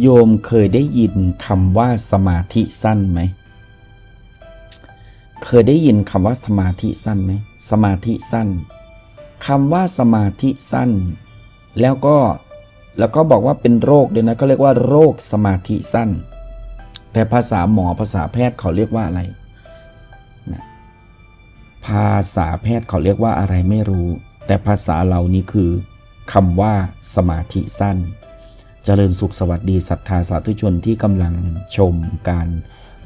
โยมเคยได้ยินคำว่าสมาธิสั้นไหม เคยได้ยินคำว่าสมาธิสั้นไหม สมาธิสั้นคำว่าสมาธิสั้น แล้วก็แล้วก็บอกว่าเป็นโรคด้วยนะก็เรียกว่าโรคสมาธิสั้น แต่ภาษาหมอภาษาแพทย์เขาเรียกว่าอะไรนะภาษาแพทย์เขาเรียกว่าอะไรไม่รู้ แต่ภาษาเรานี่คือคำว่าสมาธิสั้น เจริญสุขสวัสดีศรัทธาสาธุชนที่กำลังชมการ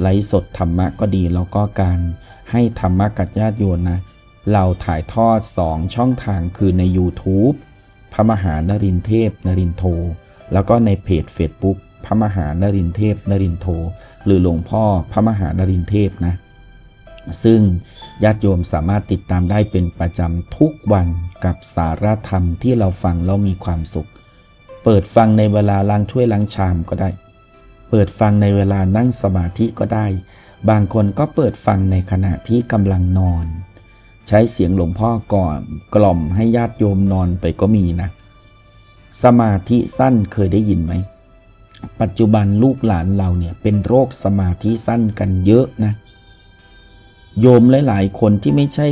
ไลฟ์สดธรรมะก็ดี แล้วก็การให้ธรรมะกับญาติโยมนะ เราถ่ายทอด 2 ช่องทางคือใน YouTube พระมหานรินเทพนรินโท แล้วก็ในเพจ Facebook พระมหานรินเทพนรินโท หรือหลวงพ่อพระมหานรินเทพนะ ซึ่งญาติโยมสามารถติดตามได้เป็นประจำทุกวันกับสาระธรรมที่เราฟังแล้วมีความสุข เปิดฟังในเวลาล้างถ้วยล้างชามก็ได้ เปิดฟังในเวลานั่งสมาธิก็ได้ บางคนก็เปิดฟังในขณะที่กำลังนอน ใช้เสียงหลวงพ่อก่อนกล่อมให้ญาติโยมนอนไปก็มีนะ สมาธิสั้นเคยได้ยินไหม ปัจจุบันลูกหลานเราเนี่ยเป็นโรคสมาธิสั้นกันเยอะนะ โยมหลาย ๆ คนที่ไม่ใช่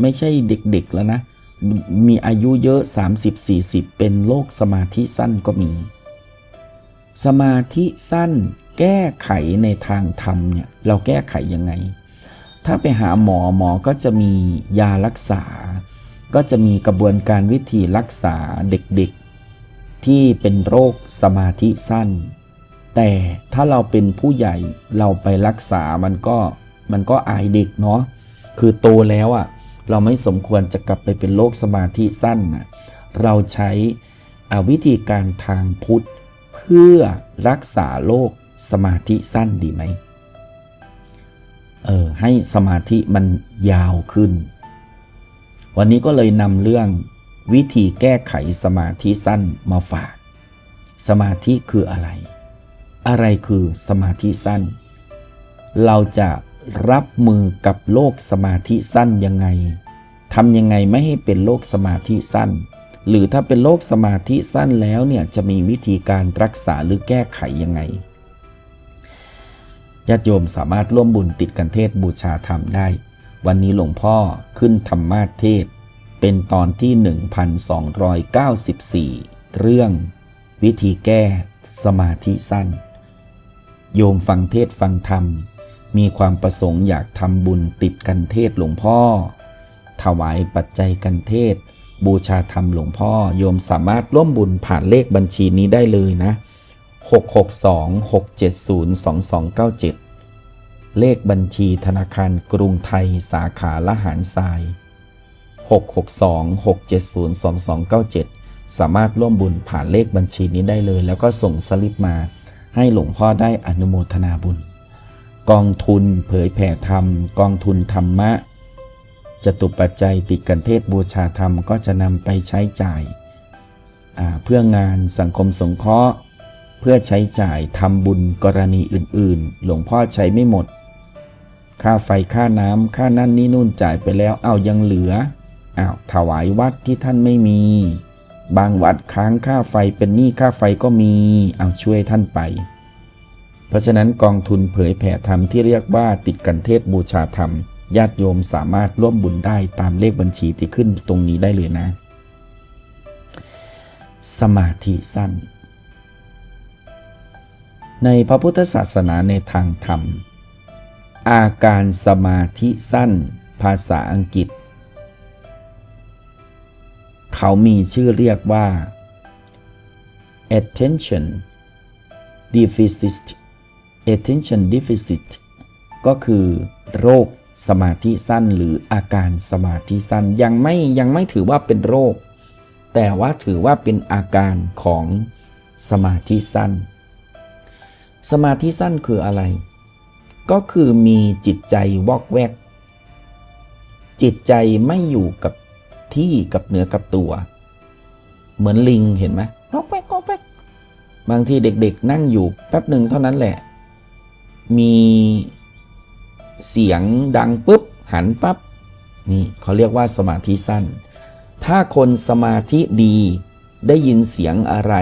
ไม่ใช่เด็ก ๆ แล้วนะ มีอายุเยอะ 30-40 เป็นโรคสมาธิสั้นก็มี สมาธิสั้นแก้ไขในทางธรรมเนี่ยเราแก้ไขยังไง ถ้าไปหาหมอหมอก็จะมียารักษา ก็จะมีกระบวนการวิธีรักษาเด็กๆ ที่เป็นโรคสมาธิสั้น แต่ถ้าเราเป็นผู้ใหญ่เราไปรักษามันก็มันก็อายเด็กเนาะคือโตแล้วอะ่ะ เราไม่สมควรจะกลับไปเป็นโรคสมาธิสั้นนะเราใช้วิธีการทางพุทธ เพื่อรักษาโรคสมาธิสั้นดีไหมเออให้สมาธิมันยาวขึ้น วันนี้ก็เลยนำเรื่องวิธีแก้ไขสมาธิสั้นมาฝาก สมาธิคืออะไร อะไรคือสมาธิสั้น เราจะ รับมือกับโรคสมาธิสั้นยังไงทำยังไงไม่ให้เป็นโรคสมาธิสั้น หรือถ้าเป็นโรคสมาธิสั้นแล้วเนี่ยจะมีวิธีการรักษาหรือแก้ไขยังไงญาติโยมสามารถร่วมบุญติดกันเทศบูชาธรรมได้ วันนี้หลวงพ่อขึ้นธรรมาเทศ เป็นตอนที่ 1294 เรื่อง วิธีแก้สมาธิสั้น โยมฟังเทศฟังธรรม มีความประสงค์อยากทำบุญติดกันเทศหลวงพ่อ ถวายปัจจัยกันเทศ บูชาธรรมหลวงพ่อ โยมสามารถร่วมบุญผ่านเลขบัญชีนี้ได้เลยนะ 662-670-2297 เลขบัญชีธนาคารกรุงไทยสาขาละหารทราย 662-670-2297 สามารถร่วมบุญผ่านเลขบัญชีนี้ได้เลย แล้วก็ส่งสลิปมาให้หลวงพ่อได้อนุโมทนาบุญ กองทุนเผยแผ่ธรรม กองทุนธรรมะจตุปัจจัยติกันเทศบูชาธรรมก็จะนำไปใช้จ่ายเพื่องานสังคมสงเคราะห์ เพื่อใช้จ่ายทำบุญกรณีอื่น ๆ หลวงพ่อใช้ไม่หมด ค่าไฟค่าน้ำค่านั่นนี่นู่นจ่ายไปแล้วเอายังเหลืออ้าวถวายวัดที่ท่านไม่มี บางวัดค้างค่าไฟเป็นหนี้ค่าไฟก็มีเอาช่วยท่านไป เพราะฉะนั้นกองทุนเผยแผ่ธรรมที่เรียกว่าติดกันเทศบูชาธรรม ญาติโยมสามารถร่วมบุญได้ตามเลขบัญชีที่ขึ้นตรงนี้ได้เลยนะ สมาธิสั้น ในพระพุทธศาสนาในทางธรรม อาการสมาธิสั้น ภาษาอังกฤษ เขามีชื่อเรียกว่า attention deficit attention deficit ก็คือโรคสมาธิสั้นหรืออาการสมาธิสั้นยังไม่ยังไม่ถือว่าเป็นโรค แต่ว่าถือว่าเป็นอาการของสมาธิสั้น สมาธิสั้นคืออะไร ก็คือมีจิตใจวอกแวก จิตใจไม่อยู่กับที่กับเนื้อกับตัว เหมือนลิงเห็นไหมวอกแวกวอกแวกบางทีเด็กๆ นั่งอยู่แป๊บหนึ่งเท่านั้นแหละ มีเสียงดังปุ๊บหันปับ๊บนี่เขาเรียกว่าสมาธิสั้น ถ้าคนสมาธิดีได้ยินเสียงอะไร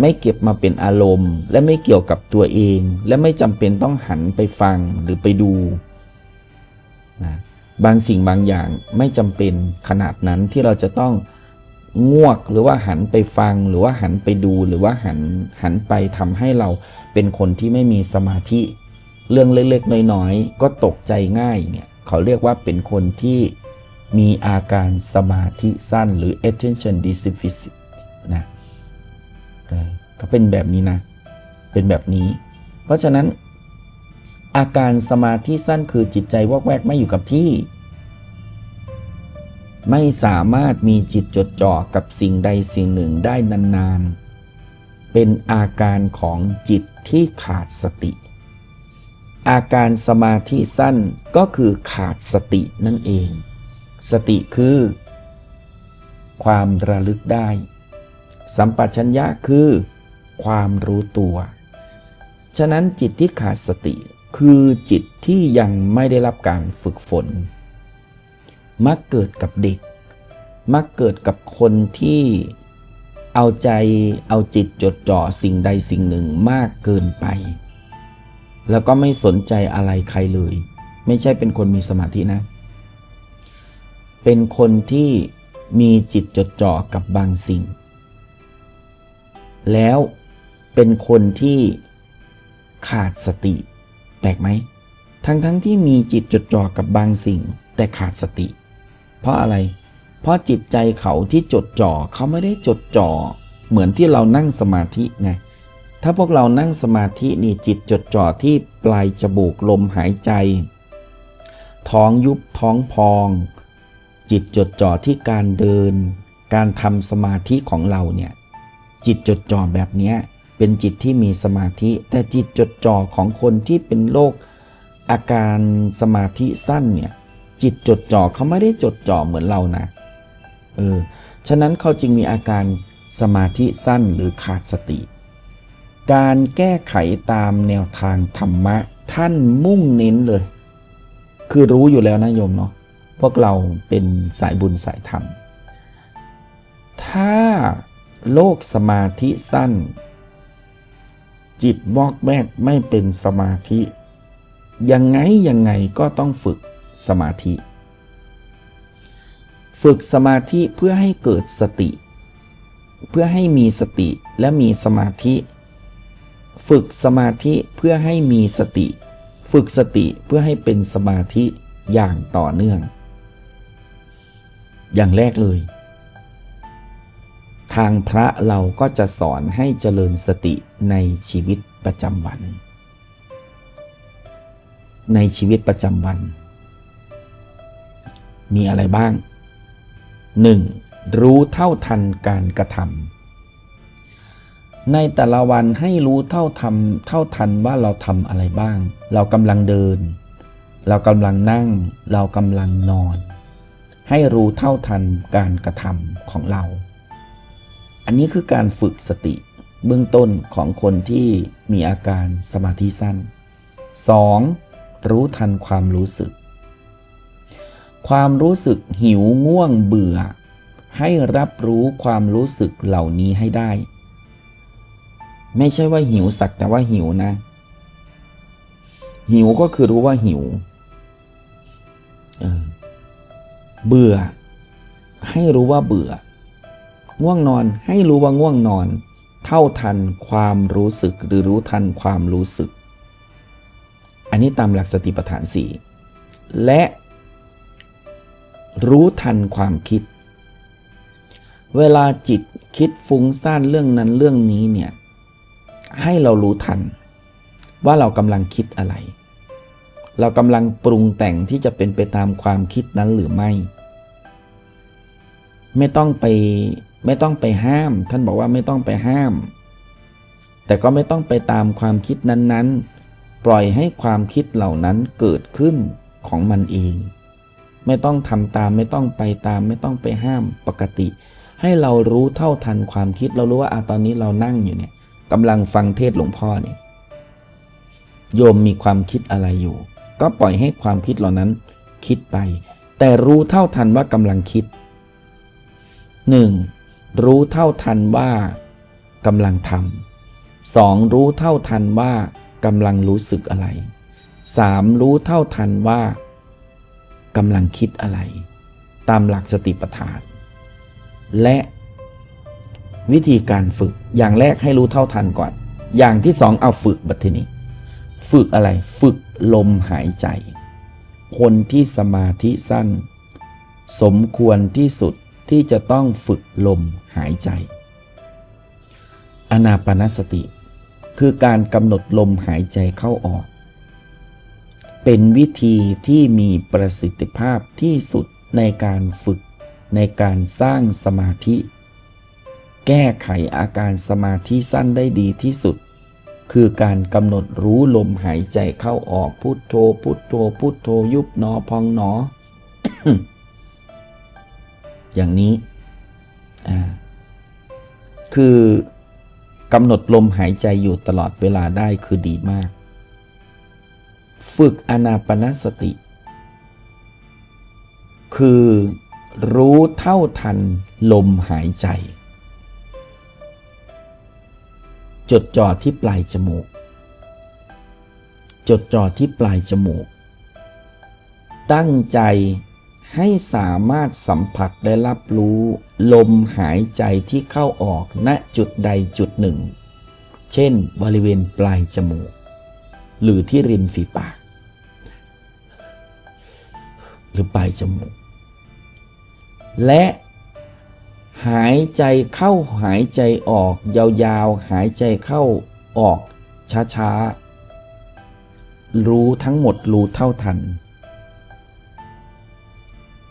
ไม่เก็บมาเป็นอารมณ์ และไม่เกี่ยวกับตัวเอง และไม่จำเป็นต้องหันไปฟังหรือไปดูนะบางสิ่งบางอย่างไม่จำเป็นขนาดนั้นที่เราจะต้อง งวกหรือว่าหันไปฟังหรือว่าหันไปดูหรือว่าหันหันไปทำให้เราเป็นคนที่ไม่มีสมาธิ เรื่องเล็กๆน้อยๆ ก็ตกใจง่ายเนี่ยเขาเรียกว่าเป็นคนที่มีอาการสมาธิสั้นหรือ attention deficit นะก็เป็นแบบนี้นะ เป็นแบบนี้ เพราะฉะนั้นอาการสมาธิสั้นคือจิตใจวอกแวกไม่อยู่กับที่ ไม่สามารถมีจิตจดจ่อกับสิ่งใดสิ่งหนึ่งได้นานๆ เป็นอาการของจิตที่ขาดสติ อาการสมาธิสั้นก็คือขาดสตินั่นเอง สติคือ ความระลึกได้ สัมปชัญญะคือ ความรู้ตัว ฉะนั้นจิตที่ขาดสติคือจิตที่ยังไม่ได้รับการฝึกฝน มักเกิดกับเด็ก มักเกิดกับคนที่เอาใจเอาจิตจดจ่อสิ่งใดสิ่งหนึ่งมากเกินไป แล้วก็ไม่สนใจอะไรใครเลย ไม่ใช่เป็นคนมีสมาธินะ เป็นคนที่มีจิตจดจ่อกับบางสิ่ง แล้วเป็นคนที่ขาดสติ แปลกไหม ทั้งทั้งที่มีจิตจดจ่อกับบางสิ่ง แต่ขาดสติ เพราะอะไร เพราะจิตใจเขาที่จดจ่อเขาไม่ได้จดจ่อเหมือนที่เรานั่งสมาธิไงถ้าพวกเรานั่งสมาธินี่จิตจดจ่อที่ปลายจมูกลมหายใจ ท้องยุบท้องพอง จิตจดจ่อที่การเดิน การทำสมาธิของเราเนี่ยจิตจดจ่อแบบนี้เป็นจิตที่มีสมาธิ แต่จิตจดจ่อของคนที่เป็นโรคอาการสมาธิสั้นเนี่ย จิตจดจ่อเขาไม่ได้จดจ่อเหมือนเรานะเออฉะนั้นเขาจึงมีอาการสมาธิสั้นหรือขาดสติ การแก้ไขตามแนวทางธรรมะท่านมุ่งเน้นเลย คือรู้อยู่แล้วนะโยมเนาะพวกเราเป็นสายบุญสายธรรม ถ้าโลกสมาธิสั้น จิตบอกแวกไม่เป็นสมาธิ ยังไงยังไงก็ต้องฝึก สมาธิ ฝึกสมาธิเพื่อให้เกิดสติ เพื่อให้มีสติและมีสมาธิ ฝึกสมาธิเพื่อให้มีสติ ฝึกสติเพื่อให้เป็นสมาธิอย่างต่อเนื่อง อย่างแรกเลย ทางพระเราก็จะสอนให้เจริญสติในชีวิตประจำวัน ในชีวิตประจำวัน มีอะไรบ้าง 1. รู้เท่าทันการกระทำในแต่ละวันให้รู้เท่าทำเท่าทันว่าเราทำอะไรบ้าง เรากำลังเดิน เรากำลังนั่ง เรากำลังนอน ให้รู้เท่าทันการกระทำของเรา อันนี้คือการฝึกสติเบื้องต้นของคนที่มีอาการสมาธิสั้น 2. รู้ทันความรู้สึก ความรู้สึกหิวง่วงเบื่อ ให้รับรู้ความรู้สึกเหล่านี้ให้ได้ ไม่ใช่ว่าหิวสักแต่ว่าหิวนะ หิวก็คือรู้ว่าหิวเออเบื่อ ให้รู้ว่าเบื่อ ง่วงนอนให้รู้ว่าง่วงนอน เท่าทันความรู้สึกหรือรู้ทันความรู้สึก อันนี้ตามหลักสติปัฏฐานสี่และ รู้ทันความคิด เวลาจิตคิดฟุ้งซ่านเรื่องนั้นเรื่องนี้เนี่ย ให้เรารู้ทัน ว่าเรากำลังคิดอะไร เรากำลังปรุงแต่งที่จะเป็นไปตามความคิดนั้นหรือไม่ ไม่ต้องไปไม่ต้องไปห้าม ท่านบอกว่าไม่ต้องไปห้าม แต่ก็ไม่ต้องไปตามความคิดนั้นๆ ปล่อยให้ความคิดเหล่านั้นเกิดขึ้นของมันเอง ไม่ต้องทำตาม ไม่ต้องไปตาม ไม่ต้องไปห้ามปกติ ให้เรารู้เท่าทันความคิดเรารู้ว่าอาตอนนี้เรานั่งอยู่เนี่ยกำลังฟังเทศหลวงพ่อเนี่ยโยมมีความคิดอะไรอยู่ ก็ปล่อยให้ความคิดเหล่านั้นคิดไป แต่รู้เท่าทันว่ากำลังคิด 1. รู้เท่าทันว่ากกำลังทำสองรู้เท่าทันว่ากำลังรู้สึกอะไรสามรู้เท่าทันว่า กำลังคิดอะไร ตามหลักสติปัฏฐาน และวิธีการฝึกอย่างแรกให้รู้เท่าทันก่อน อย่างที่สองเอาฝึกบัดทีนี้ ฝึกอะไรฝึกลมหายใจ คนที่สมาธิสั้น สมควรที่สุดที่จะต้องฝึกลมหายใจ อนาปนสติ คือการกำหนดลมหายใจเข้าออก เป็นวิธีที่มีประสิทธิภาพที่สุดในการฝึกในการสร้างสมาธิ แก้ไขอาการสมาธิสั้นได้ดีที่สุด คือการกำหนดรู้ลมหายใจเข้าออกพุทโธพุทโธพุทโธยุบหนอพองหนอ อย่างนี้ คือกำหนดลมหายใจอยู่ตลอดเวลาได้คือดีมาก ฝึกอนาปนสติ คือรู้เท่าทันลมหายใจ จดจ่อที่ปลายจมูก จดจ่อที่ปลายจมูก ตั้งใจให้สามารถสัมผัสได้รับรู้ ลมหายใจที่เข้าออกณจุดใดจุดหนึ่ง เช่น บริเวณปลายจมูก หรือที่ริมฝีปาก หรือปลายจมูก และหายใจเข้าหายใจออก ยาวๆ หายใจเข้าออกช้าๆ รู้ทั้งหมดรู้เท่าทัน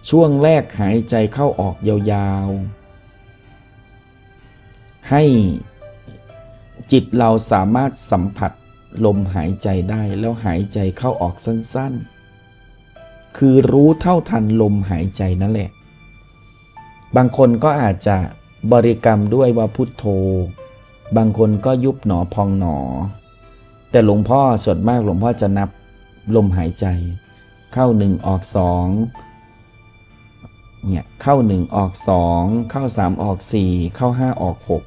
ช่วงแรกหายใจเข้าออกยาวๆ ให้จิตเราสามารถสัมผัส ลมหายใจได้แล้วหายใจเข้าออกสั้นๆ คือรู้เท่าทันลมหายใจนั่นแหละ บางคนก็อาจจะบริกรรมด้วยว่าพุทโธ บางคนก็ยุบหนอพองหนอ แต่หลวงพ่อส่วนมากหลวงพ่อจะนับลมหายใจ เข้าหนึ่งออกสองเนี่ยเข้าหนึ่งออกสองเข้าสามออกสี่เข้าห้าออกหก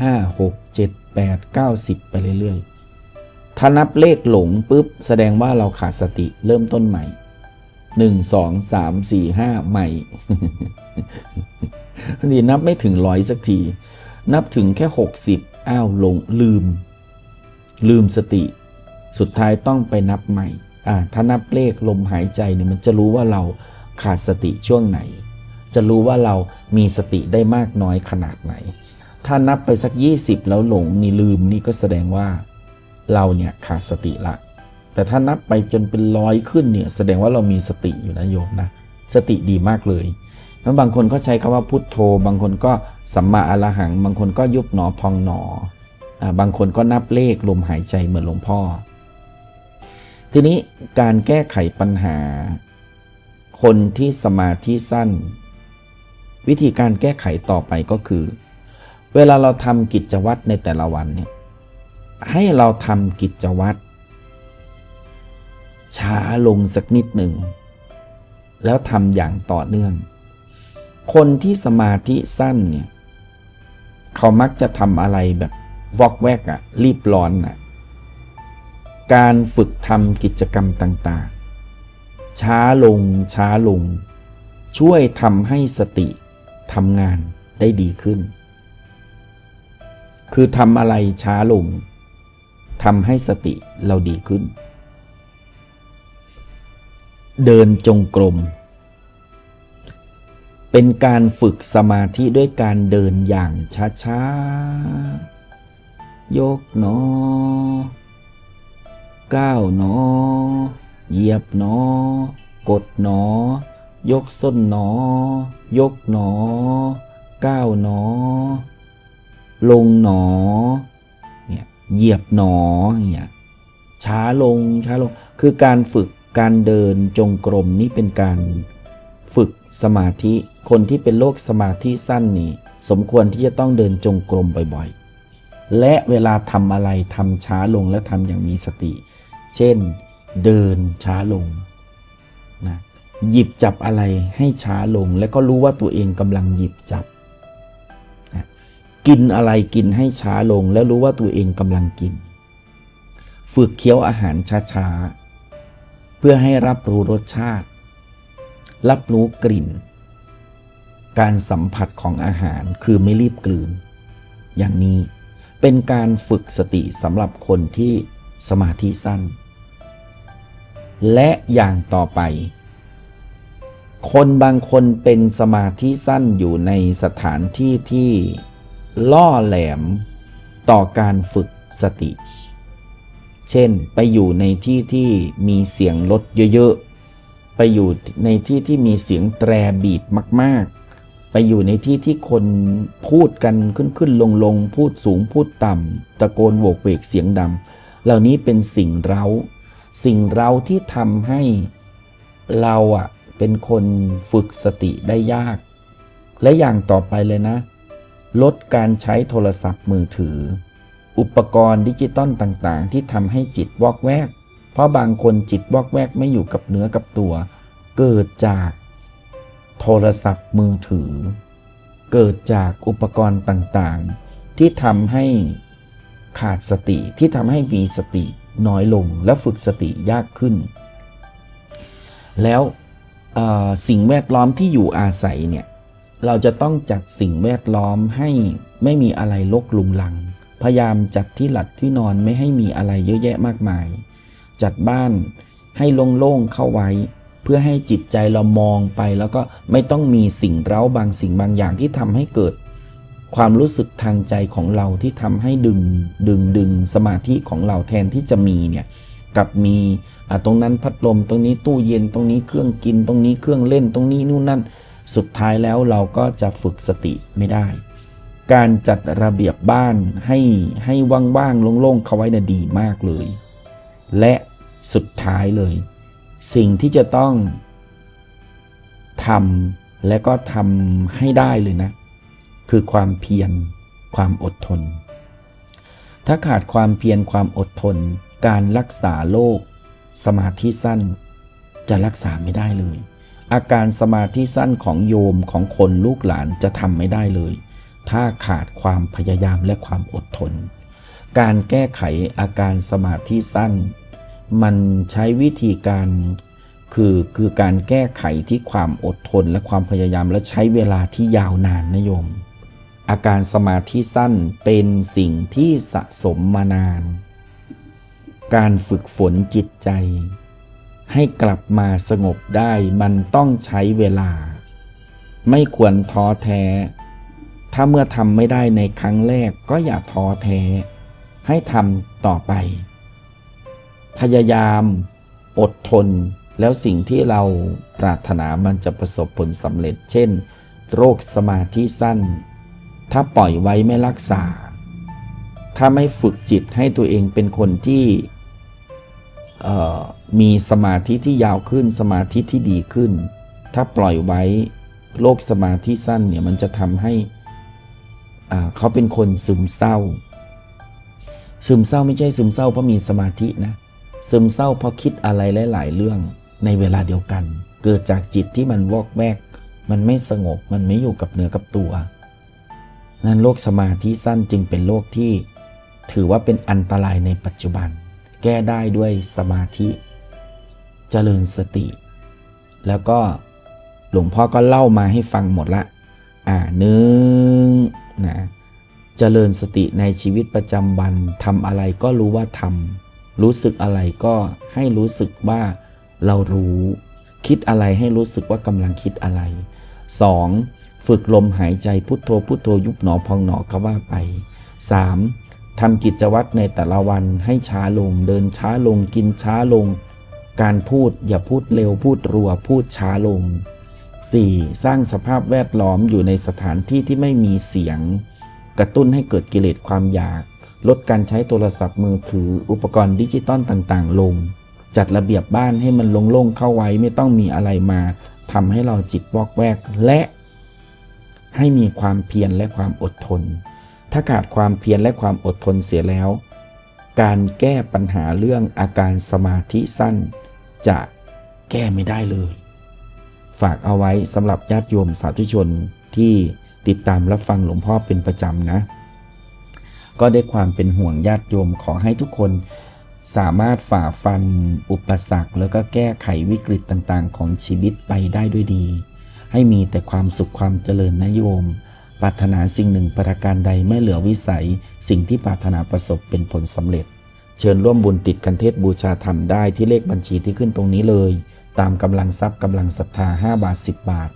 ห้าหก เจ็ดแปดเก้าสิบไปเรื่อยๆ ถ้านับเลขหลงปุ๊บ แสดงว่าเราขาดสติเริ่มต้นใหม่หนึ่งสองสามสี่ห้าใหม่นี่นับไม่ถึงร้อยสักที นับถึงแค่หกสิบอ้าวหลงลืม ลืมสติ สุดท้ายต้องไปนับใหม่อ่าถ้านับเลขลมหายใจเนี่ยมันจะรู้ว่าเราขาดสติช่วงไหน จะรู้ว่าเรามีสติได้มากน้อยขนาดไหน ถ้านับไปสัก 20 แล้วหลงนี่ลืมนี่ก็แสดงว่าเราเนี่ยขาดสติละ แต่ถ้านับไปจนเป็นร้อยขึ้นเนี่ยแสดงว่าเรามีสติอยู่นะโยมนะ สติดีมากเลยแล้วบางคนก็ใช้คำว่าพุทโธ บางคนก็สัมมาอรหัง บางคนก็ยุบหนอพองหนออ่าบางคนก็นับเลขลมหายใจเหมือนหลวงพ่อ ทีนี้การแก้ไขปัญหา คนที่สมาธิสั้น วิธีการแก้ไขต่อไปก็คือ เวลาเราทำกิจวัตรในแต่ละวันเนี่ยให้เราทำกิจวัตรช้าลงสักนิดหนึ่ง แล้วทำอย่างต่อเนื่อง คนที่สมาธิสั้นเนี่ยเขามักจะทำอะไรแบบวอกแวกอะรีบร้อนอะการฝึกทำกิจกรรมต่างๆ ช้าลงช้าลง ช่วยทำให้สติทำงานได้ดีขึ้น คือทำอะไรช้าลงทำให้สติเราดีขึ้น เดินจงกรม เป็นการฝึกสมาธิด้วยการเดินอย่างช้าๆ ยกหนอ ก้าวหนอ เหยียบหนอ กดหนอ ยกส้นหนอ ยกหนอ ก้าวหนอ ลงหนอเนี่ยเหยียบหนอเนี่ยช้าลงช้าลง คือการฝึกการเดินจงกรมนี่เป็นการฝึกสมาธิ คนที่เป็นโรคสมาธิสั้นนี่สมควรที่จะต้องเดินจงกรมบ่อยๆ และเวลาทำอะไรทำช้าลงและทำอย่างมีสติ เช่น เดินช้าลงนะหยิบจับอะไรให้ช้าลง และก็รู้ว่าตัวเองกำลังหยิบจับ กินอะไรกินให้ช้าลง แล้วรู้ว่าตัวเองกำลังกิน ฝึกเคี้ยวอาหารช้าๆ เพื่อให้รับรู้รสชาติ รับรู้กลิ่น การสัมผัสของอาหารคือไม่รีบกลืน อย่างนี้เป็นการฝึกสติสำหรับคนที่สมาธิสั้น และอย่างต่อไป คนบางคนเป็นสมาธิสั้นอยู่ในสถานที่ที่ ล่อแหลมต่อการฝึกสติ เช่นไปอยู่ในที่ที่มีเสียงรถเยอะๆ ไปอยู่ในที่ที่มีเสียงแตรบีบมากๆ ไปอยู่ในที่ที่คนพูดกันขึ้นขึ้นลงลงพูดสูงพูดต่ำ ตะโกนโวกเวกเสียงดำเหล่านี้เป็นสิ่งเร้า สิ่งเร้าที่ทำให้เราอะเป็นคนฝึกสติได้ยาก และอย่างต่อไปเลยนะ ลดการใช้โทรศัพท์มือถือ อุปกรณ์ดิจิตอลต่างๆ ที่ทำให้จิตวอกแวก เพราะบางคนจิตวอกแวกไม่อยู่กับเนื้อกับตัว เกิดจากโทรศัพท์มือถือ เกิดจากอุปกรณ์ต่างๆ ที่ทำให้ขาดสติที่ทำให้มีสติน้อยลงและฝึกสติยากขึ้น แล้วสิ่งแวดล้อมที่อยู่อาศัยเนี่ย เราจะต้องจัดสิ่งแวดล้อมให้ไม่มีอะไรลกลุงลัง พยายามจัดที่หลับที่นอนไม่ให้มีอะไรเยอะแยะมากมาย จัดบ้านให้โล่งๆเข้าไว้ เพื่อให้จิตใจเรามองไป แล้วก็ไม่ต้องมีสิ่งเร้าบางสิ่งบางอย่างที่ทำให้เกิด ความรู้สึกทางใจของเราที่ทำให้ดึงดึงดึงสมาธิของเราแทนที่จะมีเนี่ยกับมีตรงนั้นพัดลมตรงนี้ตู้เย็นตรงนี้เครื่องกินตรงนี้เครื่องเล่นตรงนี้นู่นนั่น สุดท้ายแล้วเราก็จะฝึกสติไม่ได้ การจัดระเบียบบ้านให้ให้ว่างๆโล่งๆเขาไว้นะดีมากเลย และสุดท้ายเลย สิ่งที่จะต้องทำและก็ทำให้ได้เลยนะ คือความเพียรความอดทน ถ้าขาดความเพียรความอดทน การรักษาโรคสมาธิสั้น จะรักษาไม่ได้เลย อาการสมาธิสั้นของโยมของคนลูกหลานจะทำไม่ได้เลย ถ้าขาดความพยายามและความอดทน การแก้ไขอาการสมาธิสั้น มันใช้วิธีการคือคือการแก้ไขที่ความอดทนและความพยายามและใช้เวลาที่ยาวนานนะโยม อาการสมาธิสั้นเป็นสิ่งที่สะสมมานาน การฝึกฝนจิตใจ ให้กลับมาสงบได้มันต้องใช้เวลา ไม่ควรท้อแท้ ถ้าเมื่อทำไม่ได้ในครั้งแรกก็อย่าท้อแท้ ให้ทำต่อไป พยายาม อดทนแล้วสิ่งที่เราปรารถนามันจะประสบผลสำเร็จ เช่น โรคสมาธิสั้น ถ้าปล่อยไว้ไม่รักษา ถ้าไม่ฝึกจิตให้ตัวเองเป็นคนที่ เอ่อ มีสมาธิที่ยาวขึ้นสมาธิที่ดีขึ้น ถ้าปล่อยไว้โรคสมาธิสั้นเนี่ยมันจะทำให้อ่าเขาเป็นคนซึมเศร้า ซึมเศร้าไม่ใช่ซึมเศร้าเพราะมีสมาธินะ ซึมเศร้าเพราะคิดอะไรหลาย ๆ เรื่องในเวลาเดียวกัน เกิดจากจิตที่มันวอกแวก มันไม่สงบ มันไม่อยู่กับเนื้อกับตัว นั้นโรคสมาธิสั้นจึงเป็นโรคที่ถือว่าเป็นอันตรายในปัจจุบัน แก้ได้ด้วยสมาธิ เจริญสติ แล้วก็หลวงพ่อก็เล่ามาให้ฟังหมดละ อ่าหนึ่งนะเจริญสติในชีวิตประจำวันทำอะไรก็รู้ว่าทำรู้สึกอะไรก็ให้รู้สึกว่าเรารู้ คิดอะไรให้รู้สึกว่ากำลังคิดอะไร 2. ฝึกลมหายใจพุทโธพุทโธยุบหนอพองหนอก็ว่าไป 3. ทำกิจวัตรในแต่ละวันให้ช้าลง เดินช้าลงกินช้าลง การพูดอย่าพูดเร็วพูดรัวพูดช้าลง 4. สร้างสภาพแวดล้อมอยู่ในสถานที่ที่ไม่มีเสียง กระตุ้นให้เกิดกิเลสความอยาก ลดการใช้โทรศัพท์มือถืออุปกรณ์ดิจิตอลต่างๆ ลง จัดระเบียบบ้านให้มันโล่งๆเข้าไว้ไม่ต้องมีอะไรมาทำให้เราจิตวอกแวกและให้มีความเพียรและความอดทน ถ้าขาดความเพียรและความอดทนเสียแล้ว การแก้ปัญหาเรื่องอาการสมาธิสั้น จะแก้ไม่ได้เลย ฝากเอาไว้สำหรับญาติโยมสาธุชนที่ติดตามรับฟังหลวงพ่อเป็นประจำนะ ก็ได้ความเป็นห่วงญาติโยมขอให้ทุกคนสามารถฝ่าฟันอุปสรรค แล้วก็แก้ไขวิกฤตต่างๆ ของชีวิตไปได้ด้วยดี ให้มีแต่ความสุขความเจริญนะโยม ปรารถนาสิ่งหนึ่งประการใดไม่เหลือวิสัย สิ่งที่ปรารถนาประสบเป็นผลสำเร็จ เชิญร่วมบุญติดกันเทศบูชาธรรมได้ที่เลขบัญชีที่ขึ้นตรงนี้เลย ตามกำลังทรัพย์กำลังศรัทธา 5 บาท 10 บาท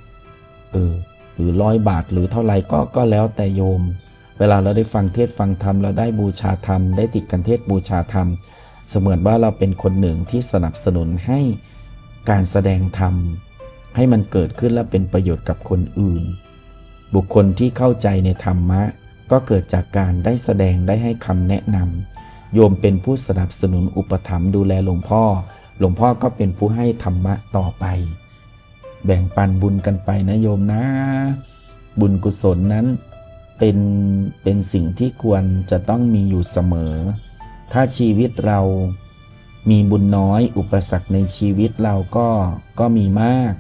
เออ หรือร้อยบาทหรือเท่าไหร่ก็ก็แล้วแต่โยม เวลาเราได้ฟังเทศฟังธรรมเราได้บูชาธรรม ได้ติดกันเทศบูชาธรรม เสมือนว่าเราเป็นคนหนึ่งที่สนับสนุนให้การแสดงธรรม ให้มันเกิดขึ้นและเป็นประโยชน์กับคนอื่น บุคคลที่เข้าใจในธรรมะ ก็เกิดจากการได้แสดงได้ให้คำแนะนำ โยมเป็นผู้สนับสนุนอุปถัมภ์ดูแลหลวงพ่อ หลวงพ่อก็เป็นผู้ให้ธรรมะต่อไป แบ่งปันบุญกันไปนะโยมนะ บุญกุศลนั้นเป็นเป็นสิ่งที่ควรจะต้องมีอยู่เสมอ ถ้าชีวิตเรามีบุญน้อยอุปสรรคในชีวิตเราก็ก็มีมาก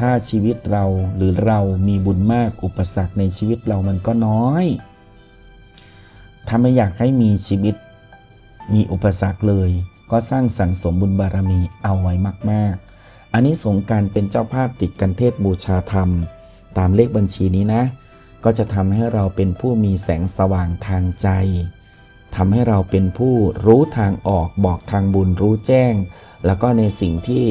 ถ้าชีวิตเราหรือเรามีบุญมากอุปสรรคในชีวิตเรามันก็น้อย ถ้าไม่อยากให้มีชีวิต มีอุปสรรคเลย ก็สร้างสรรสมบุญบารมีเอาไว้มาก ๆ อันนี้สงการเป็นเจ้าภาพติดกันเทศบูชาธรรม ตามเลขบัญชีนี้นะ ก็จะทำให้เราเป็นผู้มีแสงสว่างทางใจทำให้เราเป็นผู้รู้ทางออกบอกทางบุญรู้แจ้ง แล้วก็ในสิ่งที่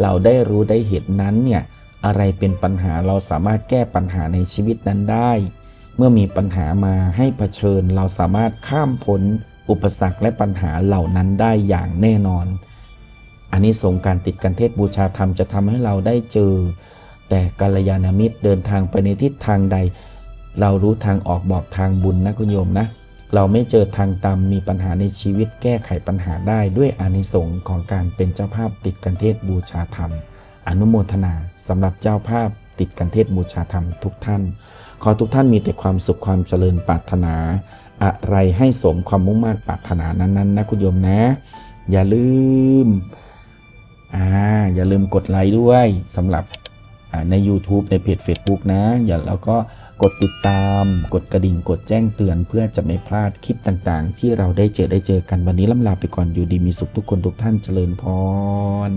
เราได้รู้ได้เห็นนั้นเนี่ยอะไรเป็นปัญหาเราสามารถแก้ปัญหาในชีวิตนั้นได้ เมื่อมีปัญหามาให้เผชิญเราสามารถข้ามพ้น อุปสรรคและปัญหาเหล่านั้นได้อย่างแน่นอน อันนี้สงการติดกันเทศบูชาธรรมจะทำให้เราได้เจอ แต่กัลยาณมิตรเดินทางไปในทิศทางใด เรารู้ทางออกบอกทางบุญนะคุณโยมนะ เราไม่เจอทางตามมีปัญหาในชีวิตแก้ไขปัญหาได้ด้วยอานิสงส์ของการเป็นเจ้าภาพติดกันเทศบูชาธรรม อนุโมทนาสำหรับเจ้าภาพติดกันเทศบูชาธรรมทุกท่าน ขอทุกท่านมีแต่ความสุขความเจริญปรารถนา อะไรให้สมความมุ่งมั่นปรารถนานั้นๆนะคุณโยมนะ อย่าลืมอ่าอย่าลืมกดไลค์ด้วยสำหรับใน YouTube ในเพจ Facebook นะ อย่าแล้วก็กดติดตาม กดกระดิ่งกดแจ้งเตือน เพื่อจะไม่พลาดคลิปต่างๆ ที่เราได้เจอได้เจอกันวันนี้ล่ำลาไปก่อนอยู่ดีมีสุขทุกคนทุกท่านเจริญพร